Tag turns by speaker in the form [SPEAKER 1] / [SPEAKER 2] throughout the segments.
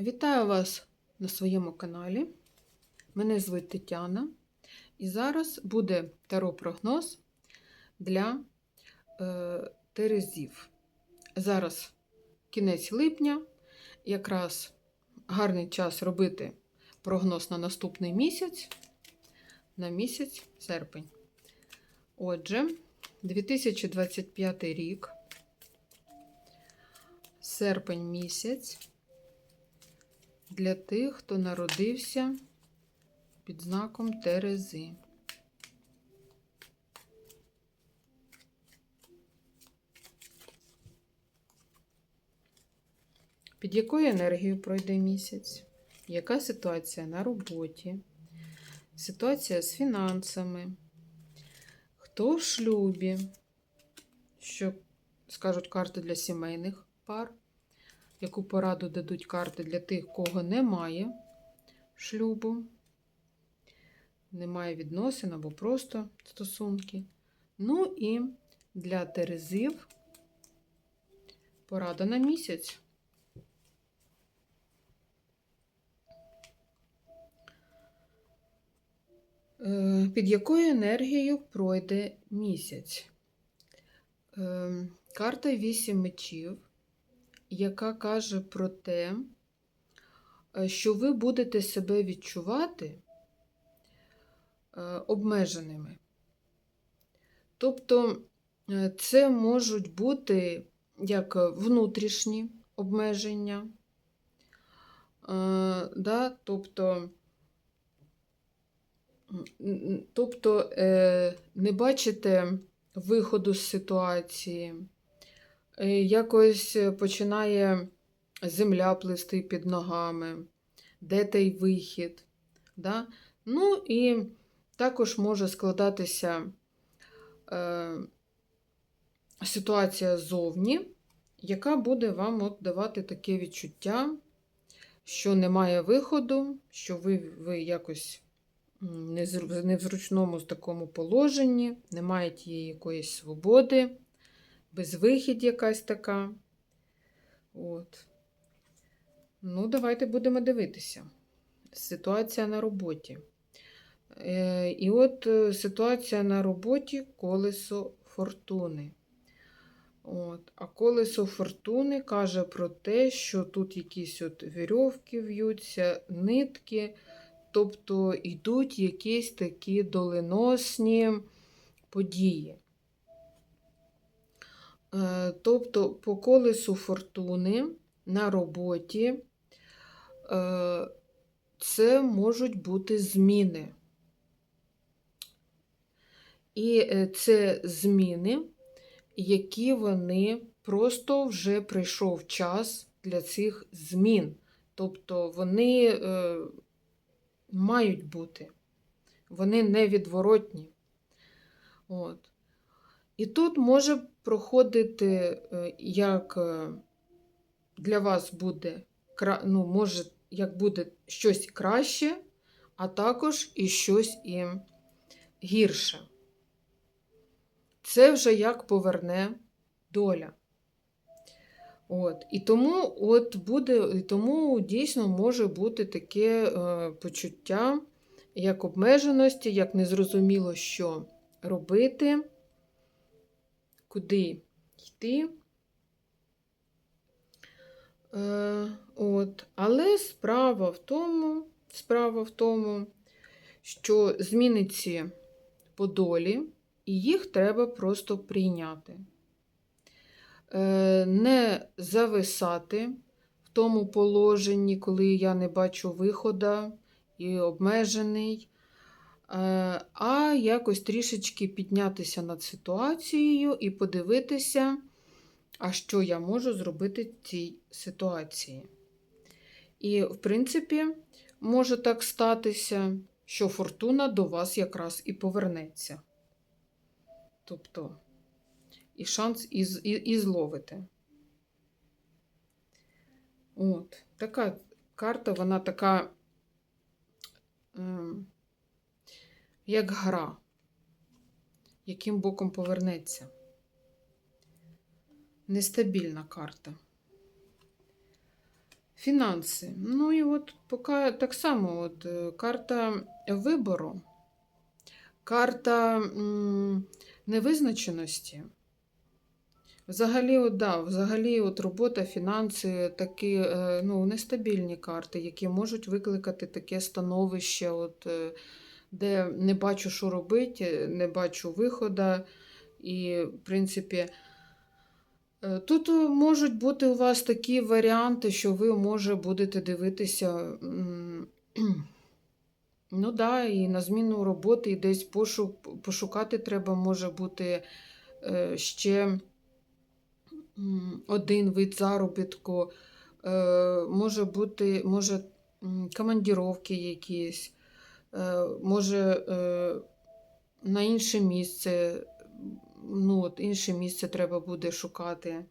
[SPEAKER 1] Вітаю вас на своєму каналі. Мене звуть Тетяна, і зараз буде таро-прогноз для е, Терезів. Зараз кінець липня, якраз гарний час робити прогноз на наступний місяць, на місяць серпень. Отже, 2025 рік, серпень місяць для тих, хто народився під знаком Терези. Під якою енергією пройде місяць? Яка ситуація на роботі? Ситуація з фінансами? Хто в шлюбі? Що скажуть карти для сімейних пар? Яку пораду дадуть карти для тих, кого немає шлюбу, немає відносин або просто стосунки. Ну і для Терезів порада на місяць. Е, Під якою енергією пройде місяць? Е, Карта 8 мечів яка каже про те, е, що ви будете себе відчувати е, обмеженими. Тобто е, це можуть бути як внутрішні обмеження, да? тобто, тобто не бачите виходу з ситуації. Е, якось починає земля плисти під ногами, де той вихід. Да? Ну і також може складатися е, ситуація ззовні, яка буде вам от давати таке відчуття, що немає виходу, що ви ви якось не в зручному такому положенні, немає тієї якоїсь свободи безвихідь якась така. От. Ну, давайте будемо дивитися. Ситуація на роботі. Е, І от е, ситуація на роботі колесо фортуни. От. А колесо фортуни каже про те, що тут якісь от вірьовки в'ються, нитки, тобто йдуть якісь такі доленосні події. Е, тобто по колесу фортуни на роботі е, це можуть бути зміни. І е, це зміни, які вони просто вже прийшов час для цих змін. Тобто вони мають бути, вони невідворотні. От. І тут може проходити, е, як е, для вас буде, ну, може, як буде щось краще, а також і щось і гірше. Це вже як поверне доля. От. І тому от буде, і тому дійсно може бути таке е, почуття, як обмеженості, як незрозуміло, що робити куди йти. Е, от. Але справа в тому, справа в тому, що зміниться по долі, і їх треба просто прийняти. Е, не зависати в тому положенні, коли я не бачу виходу і обмежений, а якось трішечки піднятися над ситуацією і подивитися, а що я можу зробити в цій ситуації. І, в принципі, може так статися, що фортуна до вас якраз і повернеться. Тобто, і шанс і, і, і зловите. От, така карта, вона така. Ем, як гра, яким боком повернеться. Нестабільна карта. Фінанси. Ну і от поки так само от, е, карта вибору, карта м, невизначеності. Взагалі, от, да, взагалі, от робота, фінанси, такі е, ну, нестабільні карти, які можуть викликати таке становище, от, е, де не бачу, що робити, не бачу виходу. І, в принципі, е, тут можуть бути у вас такі варіанти, що ви, може, будете дивитися. Ну да, і на зміну роботи, і десь пошук, пошукати треба може бути е, ще один вид заробітку, е, може бути, може командіровки якісь, може е, на інше місце, ну, от інше місце треба буде шукати.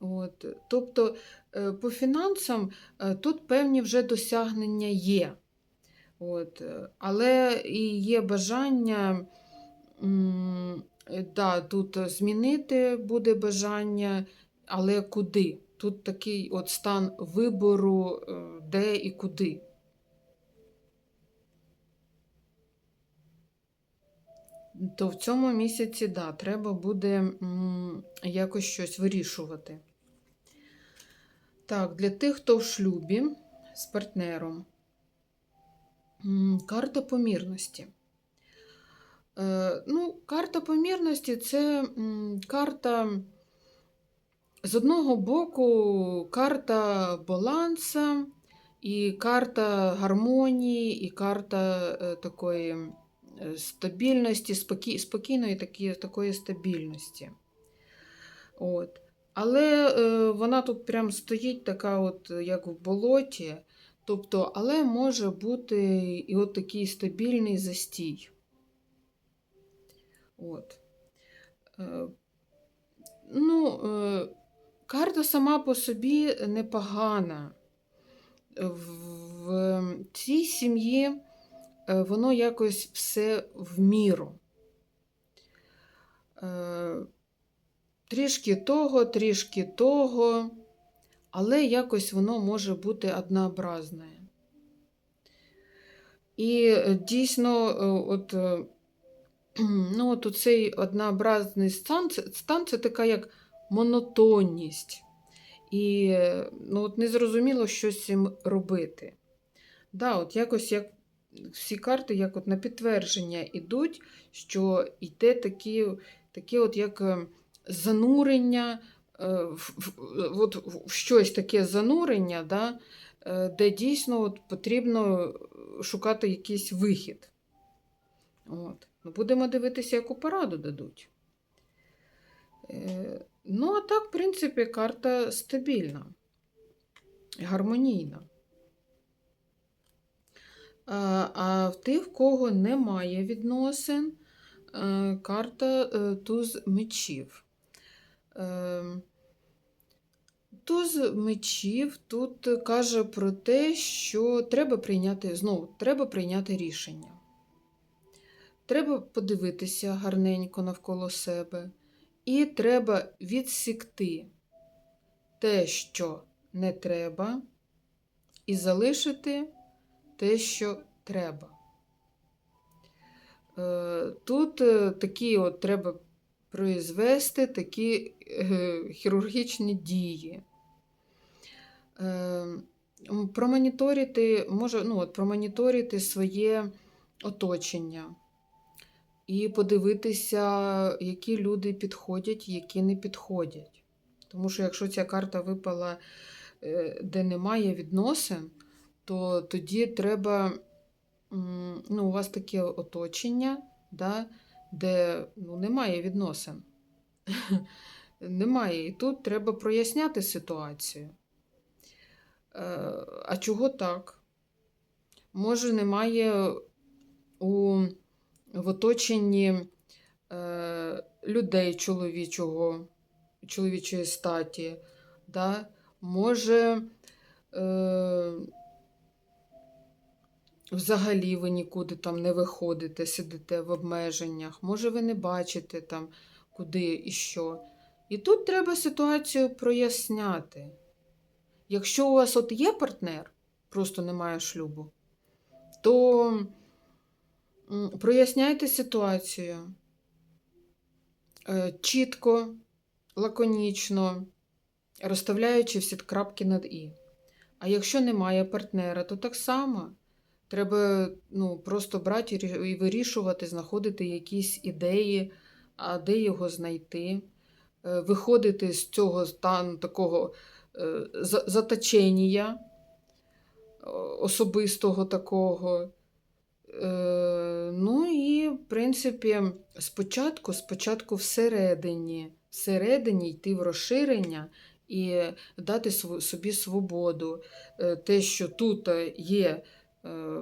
[SPEAKER 1] От. Тобто е, по фінансам е, тут певні вже досягнення є. От. е, Але і є бажання, е, да, тут змінити буде бажання, але куди? Тут такий от стан вибору, е, де і куди. То в цьому місяці, да, треба буде якось щось вирішувати. Так, для тих, хто в шлюбі з партнером. Карта помірності. Е, ну, карта помірності це карта з одного боку карта баланса, і карта гармонії, і карта е, такої стабільності, спокій, спокійної такі, такої стабільності. От. Але е, вона тут прям стоїть така, от, як в болоті. Тобто, але може бути і от такий стабільний застій. От. Е, ну, е, карта сама по собі непогана. В цій сім'ї воно якось все в міру. Е, Трішки того, трішки того але якось воно може бути однообразне. І е, дійсно, е, от, е, ну, от цей однообразний стан, стан це така як монотонність. І ну, от незрозуміло, що з цим робити. Да, от якось як всі карти як от на підтвердження йдуть, що йде такі, такі от як занурення Е, в, в, от, в щось таке занурення, да, е, де дійсно от, потрібно шукати якийсь вихід. От. Ну, Будемо дивитися, яку пораду дадуть. Е, ну, а так, в принципі, карта стабільна, гармонійна. А в тих, в кого немає відносин, карта туз мечів. Туз мечів тут каже про те, що треба прийняти знову треба прийняти рішення. Треба подивитися гарненько навколо себе, і треба відсікти те, що не треба, і залишити те, що треба. Е, тут е, такі от треба произвести такі е, хірургічні дії. Промоніторити, може, ну, от, промоніторити своє оточення і подивитися, які люди підходять, які не підходять. Тому що якщо ця карта випала, де немає відносин, то тоді треба, ну, у вас таке оточення, да, де ну, немає відносин. Немає. І тут треба проясняти ситуацію. Е, а чого так? Може, немає у в оточенні е, людей чоловічого, чоловічої статі, да? може, е, Взагалі ви нікуди там не виходите, сидите в обмеженнях, може, ви не бачите там, куди і що. І тут треба ситуацію проясняти. Якщо у вас от є партнер, просто немає шлюбу, то проясняйте ситуацію е, чітко, лаконічно, розставляючи всі крапки над І. А якщо немає партнера, то так само треба ну, просто брати і вирішувати, знаходити якісь ідеї, а де його знайти, е, виходити з цього стану такого е, заточення е, особистого такого. Ну і, в принципі, спочатку, спочатку всередині, всередині йти в розширення і дати собі свободу. Те, що тут є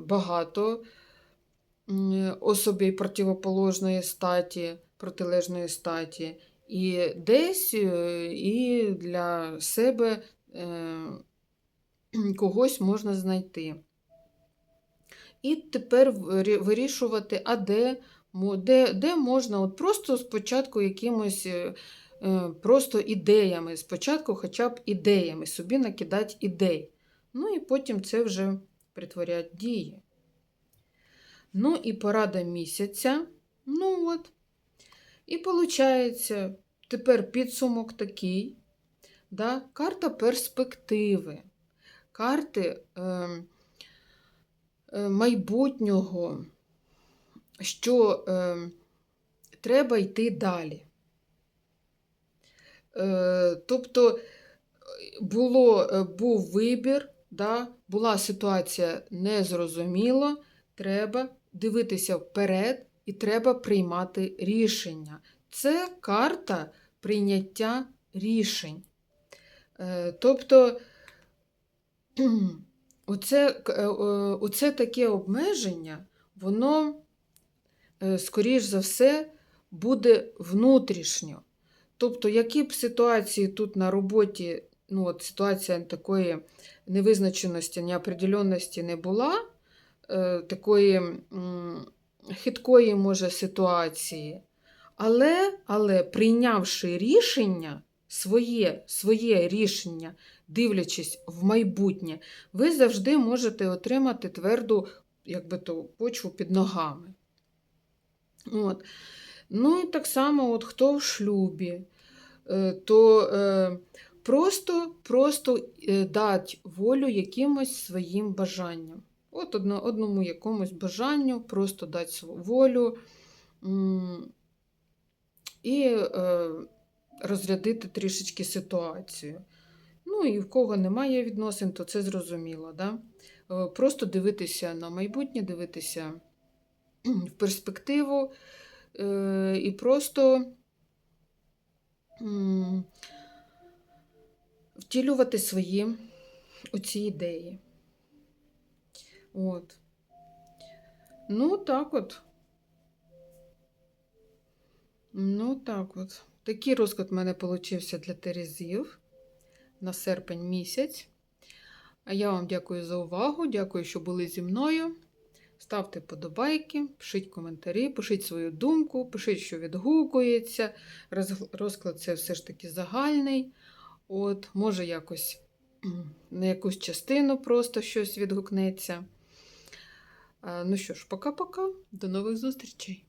[SPEAKER 1] багато м, особей противоположної статі, протилежної статі, і десь е, і для себе е, когось можна знайти. І тепер вирішувати, а де, де, де можна от просто спочатку якимось е, е, просто ідеями, спочатку хоча б ідеями, собі накидати ідей. Ну і потім це вже притворять дії. Ну і порада місяця. Ну от. І виходить, тепер підсумок такий. Да? Карта перспективи, карти е, е, майбутнього, що е, треба йти далі. Е, тобто було, е, був вибір, да? Була ситуація незрозуміла, треба дивитися вперед і треба приймати рішення. Це карта прийняття рішень. Е, Тобто, оце, е, оце таке обмеження, воно, е, скоріш за все, буде внутрішньо. Тобто, які б ситуації тут на роботі, ну, от ситуація такої невизначеності, неопределенності не була, е, такої хиткої, може, ситуації, але, але прийнявши рішення, своє, своє рішення, дивлячись в майбутнє, ви завжди можете отримати тверду якби то, почву під ногами. От. Ну і так само, от хто в шлюбі, е, то е, просто, просто е, дать волю якимось своїм бажанням. От одно, одному якомусь бажанню, просто дати волю і е, розрядити трішечки ситуацію. Ну і в кого немає відносин, то це зрозуміло. Да? Е, Просто дивитися на майбутнє, дивитися в перспективу і просто втілювати свої оці ідеї. От. Ну, так от. Ну, так от. Такий розклад в мене получився для Терезів на серпень місяць. А я вам дякую за увагу. Дякую, що були зі мною. Ставте подобайки, пишіть коментарі, пишіть свою думку, пишіть, що відгукується. Розклад це все ж таки загальний. От, може, якось на якусь частину просто щось відгукнеться. Ну що ж, пока-пока. До нових зустрічей!